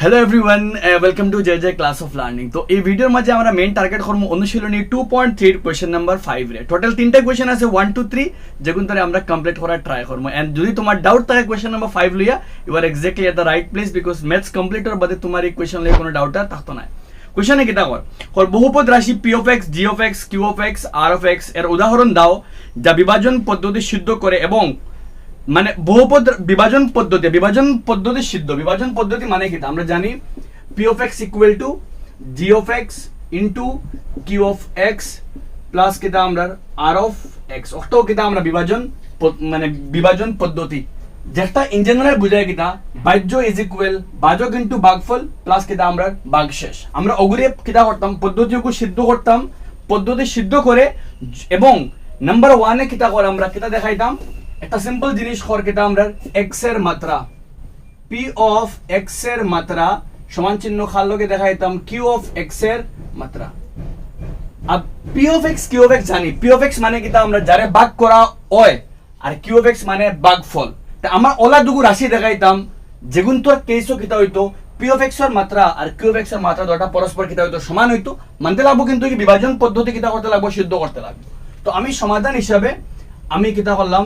Hello everyone welcome to Joy Joy class of learning তো এই ভিডিওর মাঝে আমরা মেইন টার্গেট করব অনুশীলনী টু পয়েন্ট থ্রির কোয়েশ্চেন নাম্বার ফাইভ রে। টোটাল তিনটা কোয়েশ্চেন আছে ওয়ান টু থ্রি যেগুলো তারা আমরা কমপ্লিট করার ট্রাই করব। এন্ড যদি তোমার ডাউট থাকে কোয়েশ্চেন নাম্বার ফাইভ লইয়া you are exactly at the right place because maths complete হওয়ার বাদে তোমার এই কোয়েশ্চন লইয়া কোনো ডাউট আর থাকতো না। কোয়েশনে কিতা কর? কর, বহুপদ রাশি P of X G of X Q of X R of এক্সের উদাহরণ দাও যা বিভাজন পদ্ধতি সিদ্ধ করে এবং মানে বহুপদ বিভাজন পদ্ধতি বিভাজন পদ্ধতি সিদ্ধ। বিভাজন পদ্ধতি মানে কি? আমরা জানি P of X equal to G of X into Q of X plus কিতা আমরা? আর অফ এক্স অর্থাৎ কিতা আমরা? বিভাজন মানে বিভাজন পদ্ধতি। যেটা ইন জেনারেল বুঝায় কিতা? বাহ্য ইজ ইকুয়াল বাজক ইন্টু বাগফল প্লাস কিতা আমরা? বাগশেষ আমরা অগুরে কিতা করতাম? পদ্ধতিকে সিদ্ধ করতাম। পদ্ধতি সিদ্ধ করে এবং নাম্বার ওয়ানে কিতা করে আমরা? কিতা দেখাইতাম? একটা সিম্পল জিনিস কর কিতা আমরা এক্সের মাত্রা পি অফ এক্সের মাত্রা সমান চিহ্ন খাল্লকে দেখাইতাম কিউ অফ এক্সের মাত্রা। আর P of X Q of X জানি। পি অফ এক্স মানে কিতা? আমরা যারে বাগ করা হয়, আর কিউ অফ এক্স মানে বাগ ফল। তা আমরা ওলা দুগু রাশি দেখাইতাম, যেগুন তোর কেসও কিতা হইতো? পি অফ এক্সের মাত্রা আর কিউ অফ এক্সের মাত্রা দুটা পরস্পর কিতা হইতো সমান হইতো। মানতে লাগবো কিন্তু কি বিভাজন পদ্ধতি কিতা করতে লাগবো, সিদ্ধ করতে লাগবে। তো আমি সমাধান হিসাবে আমি কিতা করলাম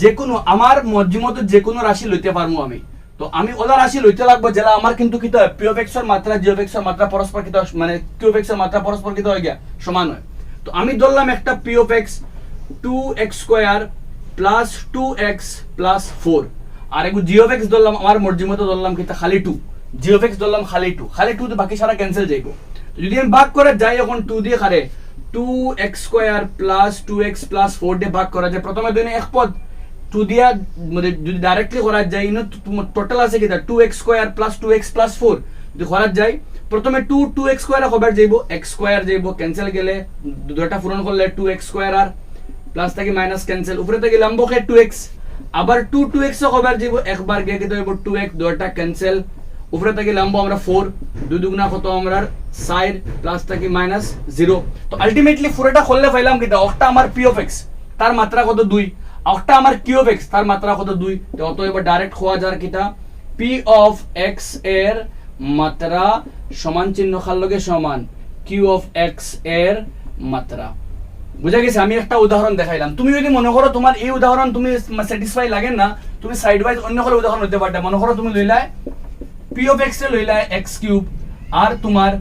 যে কোনো আমার মর্জি যে কোনো রাশি লইতে পারব আমি। তো আমি ওলা রাশি লইতে লাগবো যেটা আমার কিন্তু কিতা পি অফ মাত্রা জি অফ এক্সের মাত্রা, পরস্পর কিতা মানে কিউ অফ এক্সের মাত্রা, পরস্পর কিতা হয়ে গিয়া, সমান হয়। তো আমি ধরলাম একটা P of X two X square plus two X plus four আর একটু জি অফ এক্স ধরলাম, আমার মর্জি ধরলাম কিতা খালি টু জি অফ এক্স ধরলাম খালি টু খালি টু তো বাকি সারা ক্যান্সেল যাইব। যদি আমি ভাগ করে যাই, এখন টু দিয়ে খারে two X square plus two X plus four দিয়ে ভাগ করা যায়, প্রথমে দুই এক পদ টু দিয়া মানে যদি ডাইরেক্টলি করা যায় ইনো টোটাল আছে কিতা two X square plus two X plus four যদি করা যায়, প্রথমে টু টু এক্স স্কোয়ার কবার যাইব এক্স স্কোয়ার যাইব ক্যান্সেল গেলে দুটা পূরণ করলে টু এক্স স্কোয়ার আর প্লাস থেকে মাইনাস ক্যান্সেল উপরে থেকে লম্ব খে টু এক্স আবার টু টু এক্স কবার যাইব, একবার গিয়ে কিন্তু হইব টু এক্স দুটা ক্যান্সেল উপরে থেকে লম্ব, আমরা ফোর দুই দুগুণা কত আমরা সাইড প্লাস থেকে মাইনাস জিরো তো আলটিমেটলি পুরোটা করলে পাইলাম কিতা একটা আমার পি অফ এক্স তার মাত্রা কত? দুই। একটা আমার কিউ অফ এক্স তার মাত্রা কত? দুই। তো অত এবার ডাইরেক্ট হওয়া যার কিতা পি অফ এক্সের মাত্রা সমান চিহ্ন খার লগে সমান কিউ অফ এক্সের মাত্রা। বুঝা গেছে? আমি একটা উদাহরণ দেখাইলাম। তুমি যদি মনে করো তোমার এই উদাহরণ তুমি স্যাটিসফাই লাগে না, তুমি সাইড ওয়াইজ অন্য কোনো উদাহরণ হতে পারতে। মনে করো তুমি লইলাই পি অফ এক্স লইলাই এক্স কিউব আর তোমার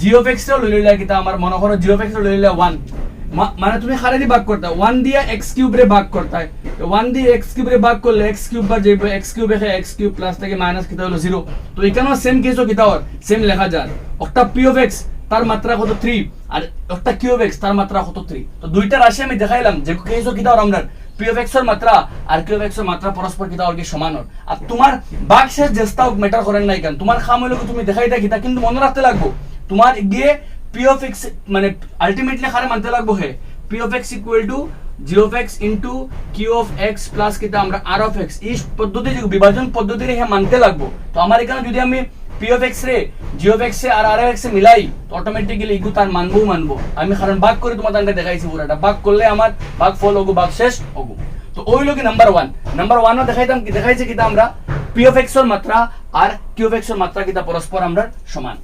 জি অফ এক্স লইলাই কিতা আমার মনে করো জি অফ এক্স লইলাই ওয়ান মানে তুমি দিয়ে ভাগ করতে। ওয়ান দিয়ে এক্স কিউব রে ভাগ করতে। ওয়ান দিয়ে এক্স কিউব রে ভাগ করলে এক্স কিউব বার যাইবে এক্স কিউব এখে এক্স কিউব প্লাস থেকে মাইনাস কিতা হলো জিরো তো এখানেও সেম কেসও কিতা হর সেম লেখা যায়। একটা পি অফ এক্স তার মাত্রা কত থ্রি আর একটা অফ এক্স তার মাত্রা কত থ্রি তো দুইটা রাশি আমি দেখাইলাম যে কেসও কিতা হর আমরা পি অফ এক্সের মাত্রা আর কিউ অফ এক্সের মাত্রা পরস্পর কিতা হর কি সমান আর তোমার বাক শেষ জেস্তাও ম্যাটার করেন নাই কেন? তোমার খাম হইল তুমি দেখাই দেয় কিতা কিন্তু মনে রাখতে লাগবো। তোমার গিয়ে পি অফ এক্স মানে আলটিমেটলি খারে মানতে লাগবো হে। P of X equal to G of X into Q of X plus কিতা আমরা আর অফ এক্স এই পদ্ধতি বিভাজন পদ্ধতি রে মানতে লাগবো। তো আমার এখানে যদি আমি পি অফ এক্স রে জি অফ এক্স আর আর এক্স মিলাই অটোমেটিক্যালি ইগু তার মানবো মানবো। আমি কারণ ভাগ করে তোমার তাকে দেখাইছি পুরাটা ভাগ করলে আমার ভাগ ফল হগু ভাগ শেষ হগু তো ওই লোক নাম্বার ওয়ান নাম্বার ওয়ানও দেখাইতাম কি দেখাইছে কিতা আমরা পি অফ এক্সের মাত্রা আর কিউ অফ এক্সের মাত্রা কিতা পরস্পর আমরা সমান।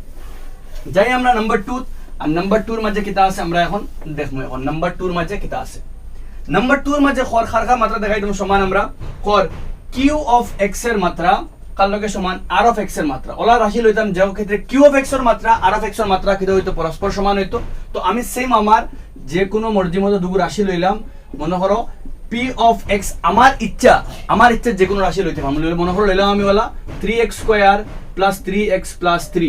যাই আমরা নাম্বার টু আর নাম্বার টুর মাঝে কিতা আছে? আমরা এখন দেখব এখন নাম্বার টুর মাঝে কিতা আছে? নাম্বার টুর মাঝে খর খারখা মাত্রা দেখাই দেবো সমান আমরা। খর কিউ অফ এক্সের মাত্রা কার লগে সমান আর অফ এক্সের মাত্রা। ওলা রাশি লইতাম যে ক্ষেত্রে কিউ অফ এক্সের মাত্রা আর অফ এক্সের মাত্রা কিতা হইতো পরস্পর সমান হইতো তো আমি সেম আমার যে কোনো মর্জি মতো দুগু রাশি লইলাম মনে করো পি অফ এক্স আমার ইচ্ছা আমার ইচ্ছা যে কোনো রাশি লইতে লইলে মনে করো লইলাম আমি OLA three X square plus three X plus three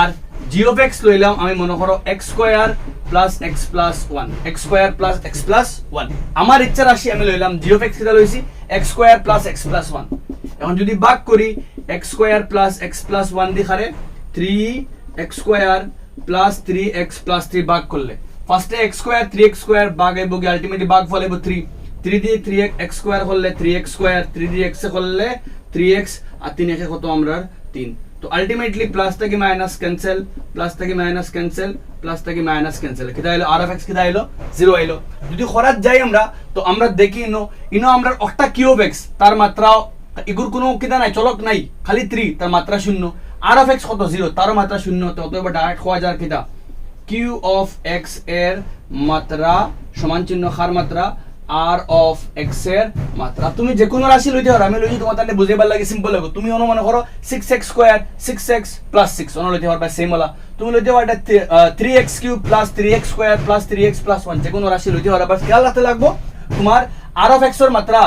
R G of x লইলাম আমি মনে করো X square plus X plus one X square plus X plus one আমার ইচ্ছা রাশি আমি লইলাম জি অফ এক্স কিটা লইছি X square plus X plus one এখন যদি ভাগ করি X square plus X plus one দিয়ে খারে three X square plus three X plus three ভাগ করলে ফার্স্টে X square three X square ভাগ আইব গিয়ে আলটিমেটলি ভাগ ফল আইব থ্রি থ্রি দিয়ে থ্রি এক্স স্কোয়ার করলে থ্রি এক্স স্কোয়ার থ্রি দিয়ে এক্স করলে থ্রি এক্স আর তিন একে কত আমরা তিন। তো আলটিমেটলি প্লাস থেকে মাইনাস ক্যান্সেল প্লাস থেকে মাইনাস ক্যান্সেল প্লাস থেকে মাইনাস ক্যান্সেল কিতা আইলো? আর এফ এক্স কিতা আইলো? জিরো আইলো। যদি খরাত যাই আমরা, তো আমরা দেখি ইনো ইনো আমরা একটা কিউব এক্স তার মাত্রা এগুর কোনো কিতা নাই, চলক নাই, খালি থ্রি তার মাত্রা শূন্য। আর অফ এক্স কত? জিরো তারও মাত্রা শূন্য, তো অতএব ডাইরেক্ট হওয়া যার কিতা। কিউ অফ এক্সের মাত্রা, সমান চিহ্ন, খার মাত্রা আর অফ এক্সের মাত্রা। তুমি যে কোনো রাশি লইতে পারো আমি লইছি তোমার তাহলে বুঝাইবার লাগে সিম্পল লাগো তুমি অনুমান করো six X square six X plus six অন্য লইতে পারবা সেম ওলা তুমি লইতে পারো three X cube plus three X square plus three X plus one যে কোনো রাশি লইতে পারো বাস খেয়াল রাখতে লাগবো তোমার আর অফ এক্সের মাত্রা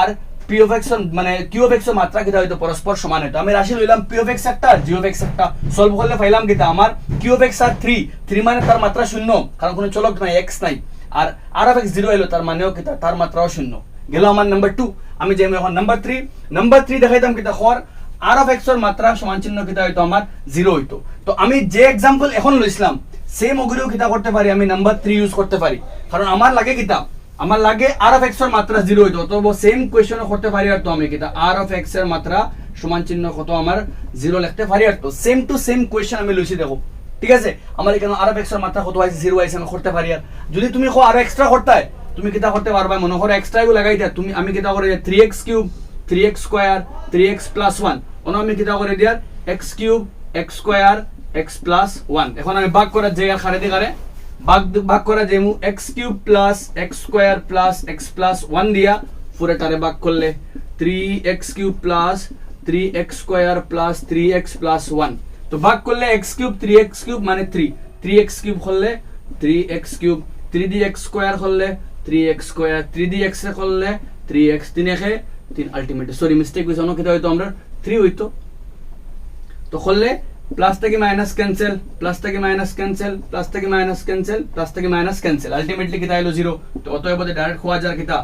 আর পি অফ এক্স মানে কিউ অফ এক্সের মাত্রা কিটা হয়তো পরস্পর সমান হতো আমি রাশি লইলাম পি অফ এক্স একটা জি অফ এক্স একটা। সলভ করলে পাইলাম কিটা আমার কিউ অফ এক্স আর থ্রি থ্রি মানে তার মাত্রা শূন্য। কারণ কোনো চলক নাই এক্স নাই। আর আর অফ এক্স জিরো এলো, তার মানেও কিটা তার মাত্রাও শূন্য। গেল আমার নাম্বার টু আমি যাই এখন নাম্বার থ্রি নাম্বার থ্রি দেখাইতাম কিটা হর আর অফ এক্সের মাত্রা সমান চিহ্ন কিটা হয়তো আমার জিরো হইতো। তো আমি যে এক্সাম্পল এখন লইছিলাম সেম ওগুলো কিতা করতে পারি আমি নাম্বার থ্রি ইউজ করতে পারি কারণ আমার লাগে কিতা? আমার লাগে আর অফ এক্সের মাত্রা জিরো হইতো। অথবা সেম কোয়েশ্চন করতে পারি আর তো আমি কিতা? আর অফ এক্সের মাত্রা সমান চিহ্ন কত? আমার জিরো লিখতে পারি আর তো। সেম টু সেম কোয়েশ্চন আমি লইছি দেখো। ঠিক আছে? আমার এখানে আর অফ এক্সের মাত্রা কত আছে? জিরো আছে, আমি করতে পারি আর। যদি তুমি কো আরও এক্সট্রা করতে তুমি কিতা করতে পারবা? মনে করো এক্সট্রা লাগাই দিয়া, তুমি আমি কিতা করে three X cube three X square three X plus one অন্য আমি কিতা করে দিয়ার? X cube X square X plus one এখন আমি ভাগ করার জায়গা খারে দিকারে ভাগ ভাগ করা যেমু X cube plus X square plus X plus one দিয়া পুরোটারে ভাগ করলে। Three X cube plus three X square plus three X plus one তো ভাগ করলে X cube three X cube মানে থ্রি থ্রি এক্স কিউব করলে three X cube. Three D X square করলে three X square three D X করলে three x তিন একে তিন আলটিমেট সরি মিস্টেক হয়েছে অন্য হয়তো আমরা থ্রি হইতো। তো করলে প্লাস থেকে মাইনাস ক্যান্সেল প্লাস থেকে মাইনাস ক্যান্সেল প্লাস থেকে মাইনাস ক্যান্সেল প্লাস থেকে মাইনাস ক্যান্সেল আলটিমেটলি কিতা এলো জিরো তো অতএব ডাইরেক্ট খোয়া যার কিতা?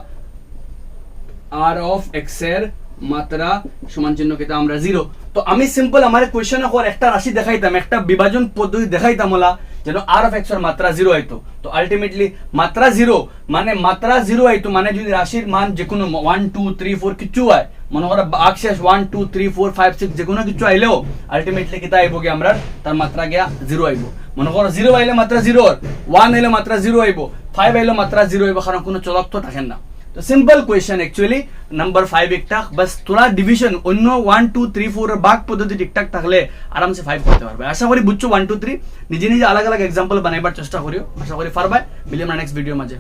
আর অফ এক্সের মাত্রা সমান চিহ্ন কিতা আমরা জিরো তো আমি সিম্পল আমার কোয়েশ্চন হওয়ার একটা রাশি দেখাইতাম, একটা বিভাজন পদ্ধতি দেখাইতাম ওলা, যেন আর অফ এক্সের মাত্রা জিরো আইতো। তো আলটিমেটলি মাত্রা জিরো মানে মাত্রা জিরো আইতো মানে যদি রাশির মান যে কোনো ওয়ান টু থ্রি ফোর কিছু হয়, মনে করো বাক শেষ one two three four five six যে কোনো কিছু আইলেও আলটিমেটলি কিতা আইব কি আমরা তার মাত্রা গিয়া জিরো আইব। মনে করো জিরো আইলে মাত্রা জিরো ওয়ান আইলে মাত্রা জিরো আইব ফাইভ আইলে মাত্রা জিরো আইব, কারণ কোনো চলক তো থাকেন না। তো simple question actually number five একটা বাস তোরা ডিভিশন অন্য ওয়ান টু থ্রি ফোর বাঘ পদ্ধতি ঠিকঠাক থাকলে আরামসে ফাইভ করতে পারবে। আশা করি বুঝছ ওয়ান টু থ্রি নিজে নিজে আলাদা আলাদা এক্সাম্পল বানাইবার চেষ্টা করিও। আশা করি পারবে মিলিয়ে নেক্সট ভিডিও মাঝে।